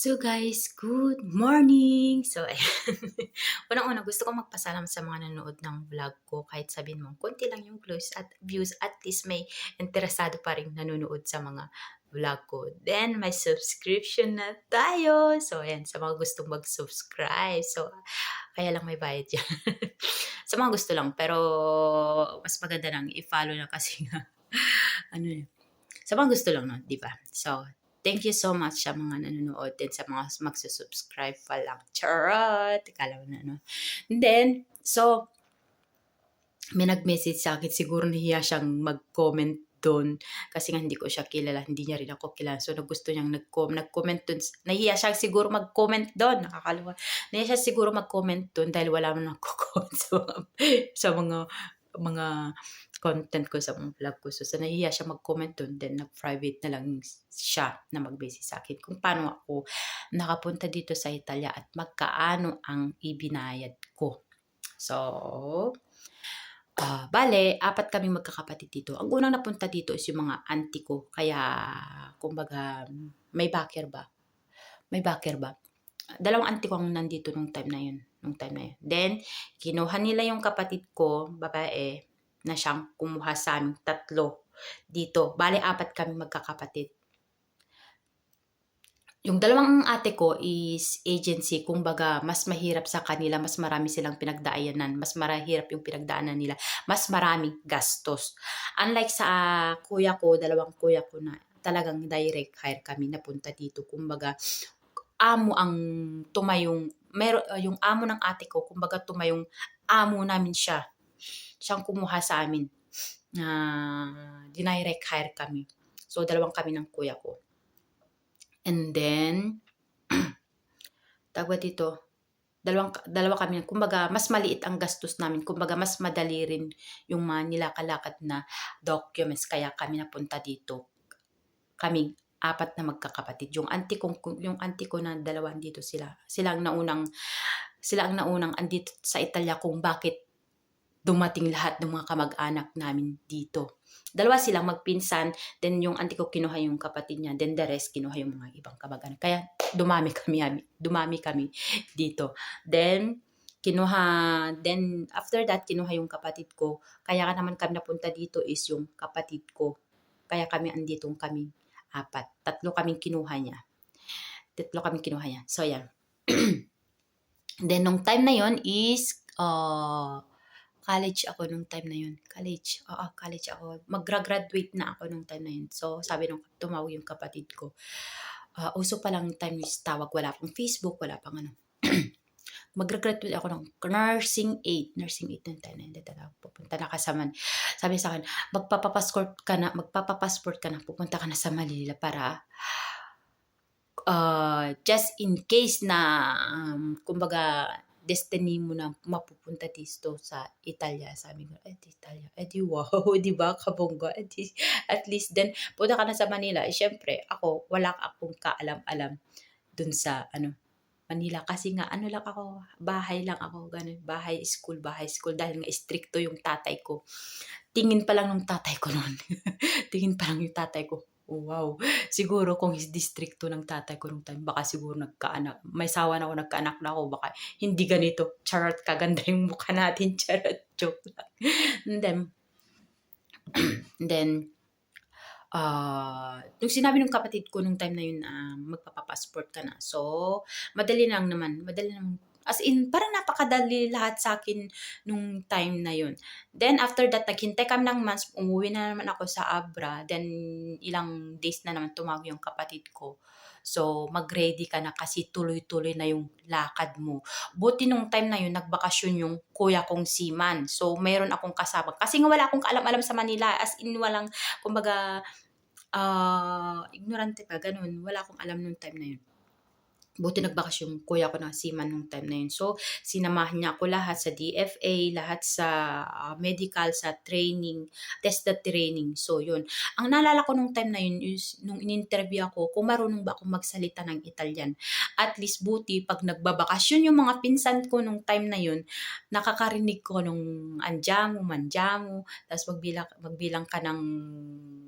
So guys, good morning! So ayan, unang-una gusto ko magpasalamat sa mga nanonood ng vlog ko kahit sabihin mo konti lang yung views at views at least may interesado pa rin nanonood sa mga vlog ko. Then may subscription na tayo! So ayan, sa mga gustong mag-subscribe. So kaya lang may bayad yan. sa mga gusto lang, pero mas maganda nang i-follow na kasi nga ano yun. Sa mga gusto lang, no? di ba? So, Thank you so much sa mga nanonood din sa mga magsusubscribe pa lang. Charot! Kala mo na, no? And then, so, may nag-message sa akin. Siguro nahiya siyang mag-comment doon kasi nga hindi ko siya kilala, hindi niya rin ako kilala. So, gusto niyang nag-comment, nag-comment doon. Nahiya siya siguro mag-comment doon. Nakakalawa. Nahiya siya siguro mag-comment doon dahil wala man nagko-comment sa mga, sa mga mga content ko sa mga vlog ko. So, sa nahiya siya mag-comment doon, then nag-private na lang siya na mag-message sa akin kung paano ako nakapunta dito sa Italia at magkaano ang ibinayad ko. So, uh, bale, apat kami magkakapatid dito. Ang unang napunta dito is yung mga auntie ko. Kaya, kumbaga, may backer ba? May backer ba? Dalawang auntie ko ang nandito nung time na yun. Nung time na yun. Then, kinuha nila yung kapatid ko, babae, na siyang kumuha sa aming tatlo dito. Bale, apat kami magkakapatid. Yung dalawang ate ko is agency, kumbaga mas mahirap sa kanila, mas marami silang pinagdaanan, mas mahirap yung pinagdaanan nila, mas marami gastos. Unlike sa uh, kuya ko, dalawang kuya ko na talagang direct hire kami napunta dito. Kumbaga, amo ang tumayong, uh, yung amo ng ate ko, kumbaga tumayong amo namin siya siyang kumuha sa amin. Na uh, dinirect hire kami. So, dalawang kami ng kuya ko. And then, tagwa dito, dalawang, dalawa kami, kumbaga, mas maliit ang gastos namin. Kumbaga, mas madali rin yung mga nilakalakad na documents. Kaya kami napunta dito. Kami, apat na magkakapatid. Yung auntie ko, yung auntie ko na dalawa dito sila. Sila ang naunang, sila ang naunang andito sa Italia kung bakit dumating lahat ng mga kamag-anak namin dito. Dalawa silang magpinsan, then yung auntie ko kinuha yung kapatid niya, then the rest kinuha yung mga ibang kamag-anak. Kaya dumami kami, dumami kami dito. Then, kinuha, then after that, kinuha yung kapatid ko. Kaya ka naman kami napunta dito is yung kapatid ko. Kaya kami anditong kami apat. Tatlo kaming kinuha niya. Tatlo kaming kinuha niya. So, yan. then, nung time na yon is, uh, college ako nung time na yun. College. Oo, college ako. Mag-graduate na ako nung time na yun. So, sabi nung tumawag yung kapatid ko. Uh, uso pa lang time is tawag. Wala pang Facebook, wala pang ano. mag-graduate ako ng nursing aid. Nursing aid nung time na yun. Dito pupunta na kasama. Sabi sa akin, magpapapassport ka na, magpapapassport ka na, pupunta ka na sa Manila para uh, just in case na um, kumbaga destiny mo na mapupunta dito sa Italia. Sabi ko, eh, Italia. Eh, di wow, di ba? Kabongga. Eh, di, at least then, punta ka na sa Manila. Eh, syempre, ako, wala akong kaalam-alam dun sa, ano, Manila. Kasi nga, ano lang ako, bahay lang ako, ganun. Bahay, school, bahay, school. Dahil nga, stricto yung tatay ko. Tingin pa lang ng tatay ko noon. Tingin pa lang yung tatay ko Wow. Siguro kung is districto ng tatay ko nung time, baka siguro nagkaanak. May sawa na ako, nagkaanak na ako. Baka hindi ganito. Charot, kaganda yung mukha natin. Charot, joke lang. And then, and then, uh, nung sinabi ng kapatid ko nung time na yun, uh, magpapapassport ka na. So, madali lang naman. Madali lang As in, parang napakadali lahat sa akin nung time na yun. Then, after that, naghintay kami ng months, umuwi na naman ako sa Abra. Then, ilang days na naman tumawag yung kapatid ko. So, mag-ready ka na kasi tuloy-tuloy na yung lakad mo. Buti nung time na yun, nagbakasyon yung kuya kong siman. So, mayroon akong kasama. Kasi nga wala akong kaalam-alam sa Manila. As in, walang, kumbaga, uh, ignorante pa, ganun. Wala akong alam nung time na yun. Buti nagbakas yung kuya ko na seaman nung time na yun. So, sinamahan niya ako lahat sa DFA, lahat sa uh, medical, sa training, tested training. So, yun. Ang naalala ko nung time na yun is, nung in-interview ako, kung marunong ba akong magsalita ng Italian. At least buti, pag nagbabakasyon yung mga pinsan ko nung time na yun, nakakarinig ko nung andiamo, mandiamo, tapos magbilang, magbilang ka ng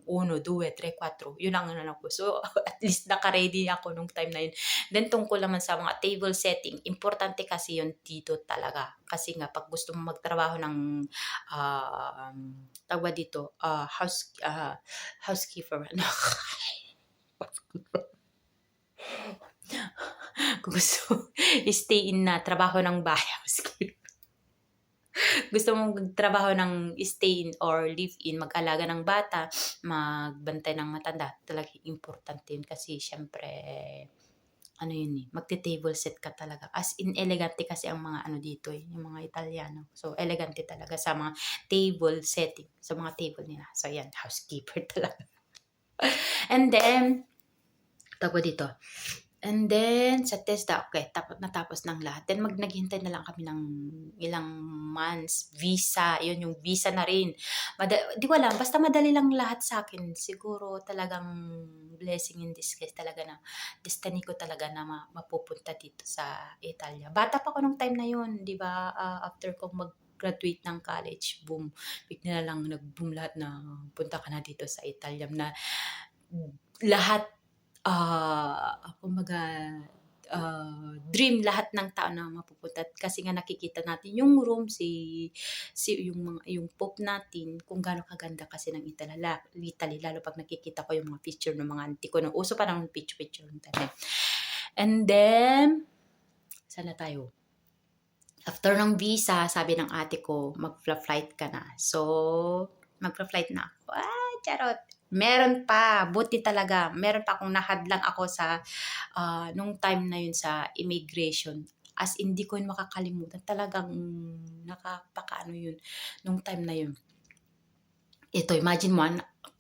uno, due, tre, quattro. Yun ang ano ko. So, at least naka-ready ako nung time na yun. Then, tungkol naman sa mga table setting, importante kasi yun dito talaga. Kasi nga, pag gusto mo magtrabaho ng, uh, tawag dito, uh, house, uh, housekeeper. No. Kung gusto stay in na trabaho ng bahay, housekeeper gusto mong magtrabaho ng stay in or live in, mag-alaga ng bata, magbantay ng matanda, talaga importante yun kasi syempre ano yun eh, magte-table set ka talaga. As in, elegante kasi ang mga ano dito eh, yung mga Italiano. So, elegante talaga sa mga table setting, sa mga table nila. So, yan, housekeeper talaga. And then, tawag dito, And then, sa TESDA, okay, tapos natapos ng lahat. Then, mag naghintay na lang kami ng ilang months, visa, yun yung visa na rin. Mada- di ko alam, basta madali lang lahat sa akin. Siguro talagang blessing in disguise talaga na destiny ko talaga na ma- mapupunta dito sa Italia. Bata pa ko nung time na yun, di ba? Ah, after kong mag graduate ng college, boom, bigla na lang nag-boom lahat na punta ka na dito sa Italia na lahat ah, kumbaga, ah, dream lahat ng tao na mapupunta kasi nga nakikita natin yung room si si yung mga yung pope natin kung gaano kaganda kasi ng Italy, la- Italy lalo pag nakikita ko yung mga picture ng mga auntie ko no uso pa ng picture picture ng time. And then sana tayo. After ng visa, sabi ng ate ko, mag-flight ka na. So, mag-flight na ako. Ah, charot. Meron pa, buti talaga. Meron pa akong nahadlang ako sa, uh, nung time na yun sa immigration. As hindi ko yun makakalimutan. Talagang nakapakaano yun, nung time na yun. Ito, imagine mo,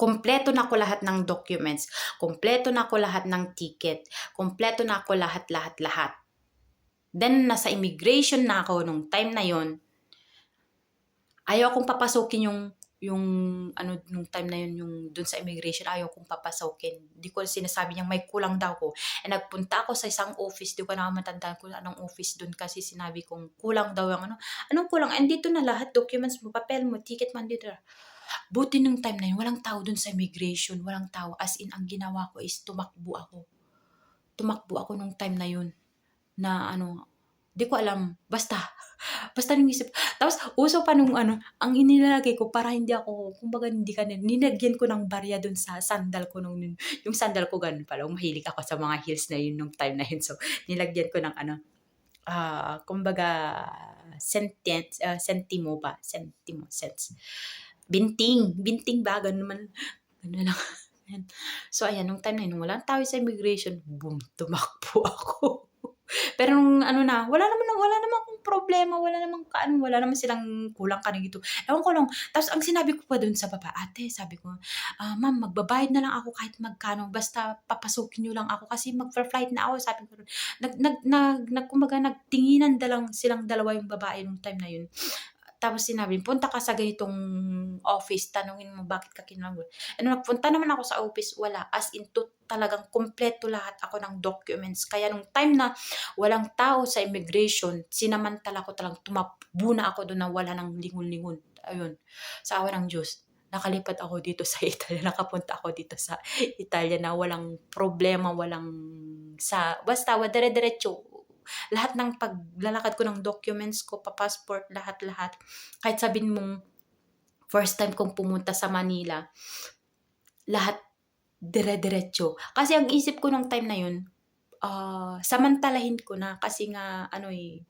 kompleto na ako lahat ng documents, kompleto na ako lahat ng ticket, kompleto na ako lahat, lahat, lahat. Then, nasa immigration na ako nung time na yon ayaw akong papasukin yung yung ano nung time na yun yung dun sa immigration ayaw kong papasukin. Di ko sinasabi niyang may kulang daw ko. E nagpunta ako sa isang office, di ko na matandaan kung anong office dun kasi sinabi kong kulang daw yung ano. Anong kulang? Andito na lahat, documents mo, papel mo, ticket man dito. Buti nung time na yun, walang tao dun sa immigration, walang tao. As in, ang ginawa ko is tumakbo ako. Tumakbo ako nung time na yun na ano, di ko alam, basta, basta nung isip. Tapos, uso pa nung ano, ang inilalagay ko para hindi ako, kumbaga hindi ka ninagyan ko ng barya dun sa sandal ko nung, yung sandal ko ganun pala, mahilig ako sa mga heels na yun nung time na yun. So, nilagyan ko ng ano, ah, uh, kumbaga, sentence, uh, sentimo ba? Sentimo, sense. Binting, binting ba? Ganun naman, ganun lang. So, ayan, nung time na yun, walang tao sa immigration, boom, tumakbo ako. Pero nung ano na, wala naman wala naman akong problema, wala naman kaano, wala naman silang kulang ka dito. Ewan ko lang. Tapos ang sinabi ko pa doon sa baba, ate, sabi ko, ah, ma'am, magbabayad na lang ako kahit magkano, basta papasukin niyo lang ako kasi mag-flight na ako, sabi ko. Nag, nag, nag, nag, kumbaga, nagtinginan da lang silang dalawa yung babae nung time na yun. Tapos sinabi, punta ka sa ganitong office, tanungin mo bakit ka kinangol. Ano, nagpunta naman ako sa office, wala. As in, to, talagang kompleto lahat ako ng documents. Kaya nung time na walang tao sa immigration, sinamantala ko talagang tumakbo na ako doon na wala ng lingon-lingon. Ayun, sa awa ng Diyos nakalipat ako dito sa Italia, nakapunta ako dito sa Italia na walang problema, walang sa, basta, dire-diretso, lahat ng paglalakad ko ng documents ko, pa-passport, lahat-lahat. Kahit sabihin mong first time kong pumunta sa Manila, lahat dire-diretso. Kasi ang isip ko nung time na yun, uh, samantalahin ko na kasi nga ano eh,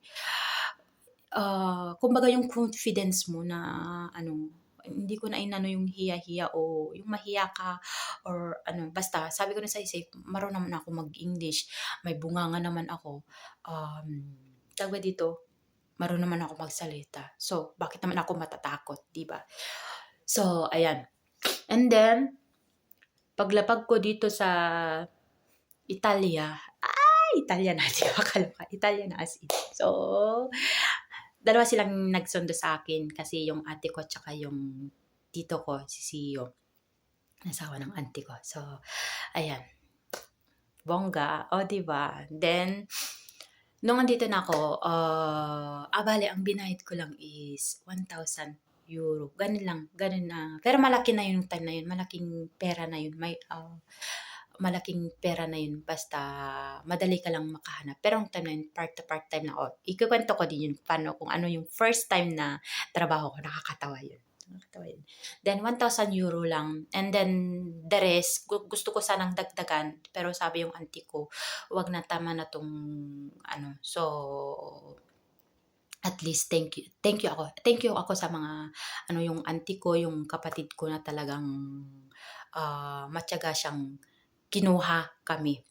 uh, kumbaga yung confidence mo na ano, hindi ko na inano yung hiya-hiya o yung mahiya ka or ano, basta sabi ko na sa isip, marunong naman ako mag-English, may bunganga naman ako. Um, tawag dito, marunong naman ako magsalita. So, bakit naman ako matatakot, di ba? So, ayan. And then, paglapag ko dito sa Italia, ay, Italia na, di ba? Kaloka, Italia na as in. So, dalawa silang nagsundo sa akin kasi yung ate ko tsaka yung tito ko, si Siyo, nasawa ng auntie ko. So, ayan. Bongga. O, oh, diba? Then, nung andito na ako, uh, abali, ang binayad ko lang is 1,000 euro. Ganun lang, ganun na. Pero malaki na yun yung time na yun. Malaking pera na yun. May, ah, malaking pera na yun. Basta madali ka lang makahanap. Pero yung time na yun, part to part time na. Oh, ikukwento ko din yun. Paano kung ano yung first time na trabaho ko. Nakakatawa yun. Nakakatawa yun. Then, 1,000 euro lang. And then, the rest, gu- gusto ko sanang dagdagan. Pero sabi yung auntie ko, wag na tama na tong ano. So, at least thank you. Thank you ako. Thank you ako sa mga ano yung auntie ko, yung kapatid ko na talagang ah matyaga siyang kinuha kami.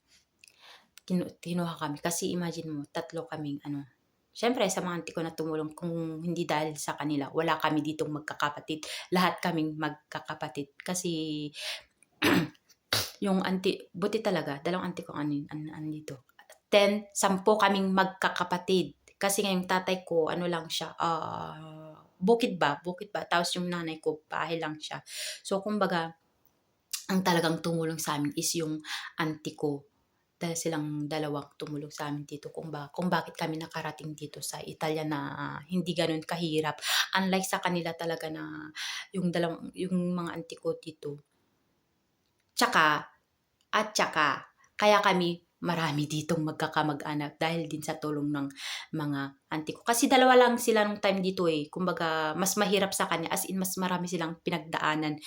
Kinu, kinuha kami kasi imagine mo tatlo kaming ano Siyempre, sa mga auntie ko na tumulong, kung hindi dahil sa kanila, wala kami ditong magkakapatid. Lahat kaming magkakapatid. Kasi, yung auntie, buti talaga, dalawang auntie ko ano, ano, ano dito. Ten, sampo kaming magkakapatid. Kasi nga tatay ko, ano lang siya, ah, bukid ba? Bukid ba? Tapos yung nanay ko, bahay lang siya. So, kumbaga, ang talagang tumulong sa amin is yung auntie ko. Dahil silang dalawang tumulong sa amin dito kung, ba, kung bakit kami nakarating dito sa Italia na hindi ganun kahirap. Unlike sa kanila talaga na yung, dalawang, yung mga auntie ko dito. Tsaka, at tsaka, kaya kami marami ditong magkakamag-anak dahil din sa tulong ng mga auntie ko. Kasi dalawa lang sila nung time dito eh. Kumbaga, mas mahirap sa kanya. As in, mas marami silang pinagdaanan.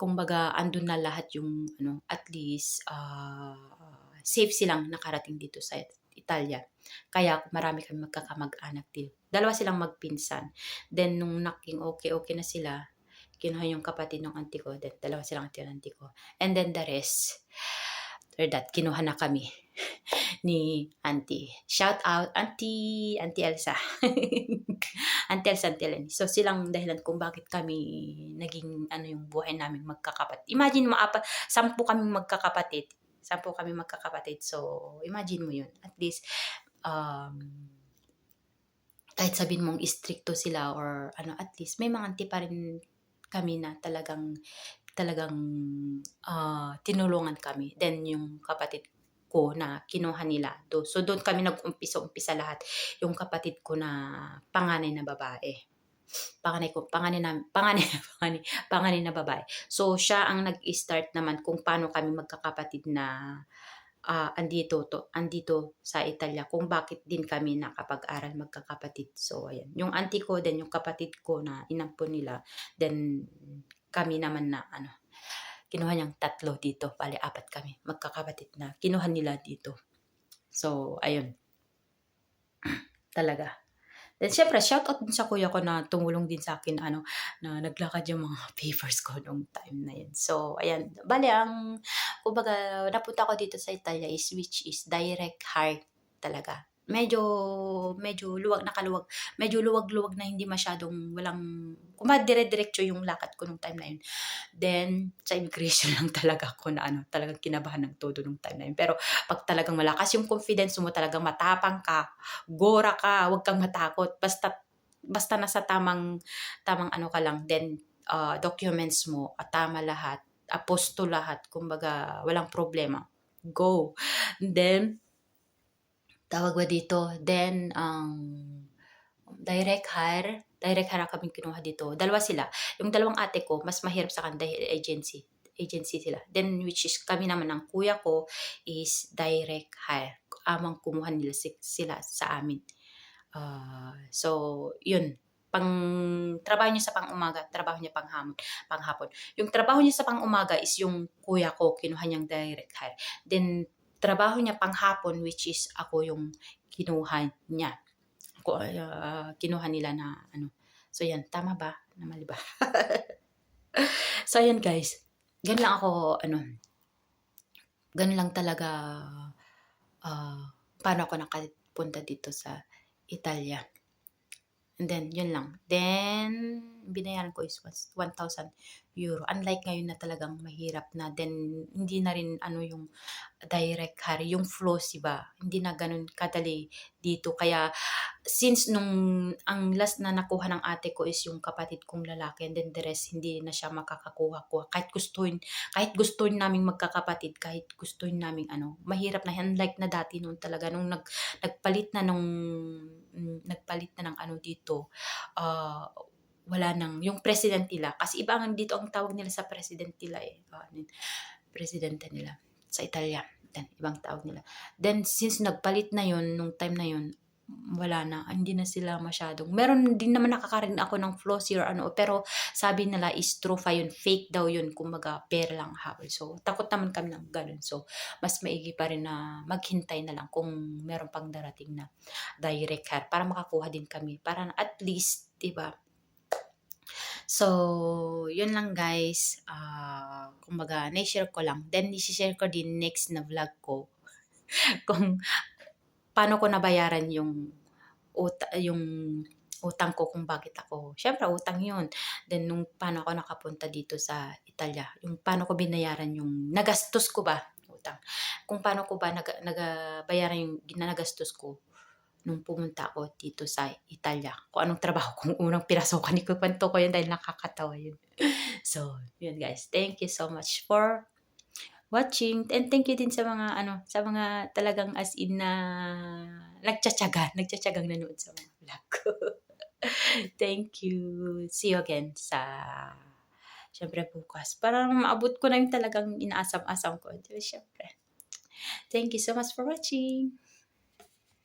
Kumbaga, andun na lahat yung, ano, at least, ah, safe silang nakarating dito sa Italia. Kaya marami kami magkakamag-anak dito. Dalawa silang magpinsan. Then, nung naking okay-okay na sila, kinuha yung kapatid ng auntie ko. Then, dalawa silang auntie ng auntie ko. And then, the rest, after that, kinuha na kami ni auntie. Shout out, auntie, auntie Elsa. auntie Elsa, auntie Eleni. So, silang dahilan kung bakit kami naging, ano yung buhay namin magkakapatid. Imagine mo, apat, sampu kaming magkakapatid. Sampu kami magkakapatid. So, imagine mo yun. At least, um, kahit sabihin mong stricto sila or ano, at least may mga auntie pa rin kami na talagang talagang ah, tinulungan kami. Then yung kapatid ko na kinuha nila. Do, so doon kami nag-umpisa-umpisa lahat. Yung kapatid ko na panganay na babae. Panganay ko, panganay na, panganay, panganay, panganay na babae. So siya ang nag-start naman kung paano kami magkakapatid na ah, andito to, andito sa Italia kung bakit din kami nakapag-aral magkakapatid. So ayan, yung auntie ko then yung kapatid ko na inampon nila, then kami naman na ano, kinuha niyang tatlo dito, bali apat kami, magkakapatid na kinuha nila dito. So ayun. Talaga. Then syempre, shout out din sa kuya ko na tumulong din sa akin ano na naglakad yung mga papers ko nung time na yun. So, ayan. Bali, ang, kumbaga, napunta ko dito sa Italia is, which is direct hire talaga. Medyo, medyo luwag, nakaluwag. Medyo luwag-luwag na hindi masyadong walang, kumbaga dire-diretso yung lakad ko nung time na yun. Then, sa immigration lang talaga ako na ano, talagang kinabahan ng todo nung time na yun. Pero, pag talagang malakas yung confidence mo, talagang matapang ka, gora ka, huwag kang matakot. Basta, basta nasa tamang, tamang ano ka lang, then, uh, documents mo, at tama lahat, aposto lahat, kumbaga, walang problema. Go. Then, tawag ba dito, then, um, direct hire, direct hire kami kinuha dito. Dalawa sila. Yung dalawang ate ko, mas mahirap sa kanila dahil agency. Agency sila. Then, which is kami naman ng kuya ko is direct hire. Amang kumuha nila si- sila sa amin. Ah, so, yun. Pang trabaho niya sa pang-umaga, trabaho niya pang-hapon, pang-hapon. Yung trabaho niya sa pang-umaga is yung kuya ko, kinuha niyang direct hire. Then, trabaho niya pang-hapon, which is ako yung kinuha niya. Ako, ah, kinuha nila na ano. So, yan. Tama ba? Namali ba? so, yan guys. Ganun lang ako, ano, ganun lang talaga, ah, paano ako nakapunta dito sa Italia. And then, yun lang. Then, binayaran ko is 1,000 euro. Unlike ngayon na talagang mahirap na. Then, hindi na rin ano yung direct hire. Yung flows, iba. Hindi na ganun kadali dito. Kaya, since nung ang last na nakuha ng ate ko is yung kapatid kong lalaki and then the rest hindi na siya makakakuha ko kahit gustuin kahit gustuin naming magkakapatid kahit gustuin naming ano mahirap na unlike na dati noon talaga nung nag nagpalit na nung mm, nagpalit na ng ano dito uh, wala nang, yung president nila, kasi iba ang dito ang tawag nila sa president nila eh. Ah, ano yun, presidente nila sa Italia. Then, ibang tawag nila. Then, since nagpalit na yun, nung time na yun, wala na, hindi na sila masyadong. Meron din naman nakakarinig ako ng flossy or ano, pero sabi nila is trufa yun, fake daw yun, kumbaga pera lang habol. So, takot naman kami ng ganun. So, mas maigi pa rin na maghintay na lang kung meron pang darating na direct hire para makakuha din kami. Para at least, di ba? So, yun lang guys. Ah, kumbaga, na-share ko lang. Then, i-share ko din next na vlog ko. kung paano ko nabayaran yung uta, yung utang ko kung bakit ako. Syempre, utang yun. Then, nung paano ako nakapunta dito sa Italia. Yung paano ko binayaran yung nagastos ko ba? Utang. Kung paano ko ba nag, nagabayaran yung ginagastos ko nung pumunta ako dito sa Italia. Kung anong trabaho kong unang pinasokan ni Kupanto ko yun dahil nakakatawa yun. so, yun guys. Thank you so much for watching. And thank you din sa mga ano, sa mga talagang as in na nagtsatsaga, nagtsatsagang nanood sa mga vlog ko. thank you. See you again sa Siyempre bukas. Para maabot ko na yung talagang inaasam-asam ko. Siyempre. Thank you so much for watching.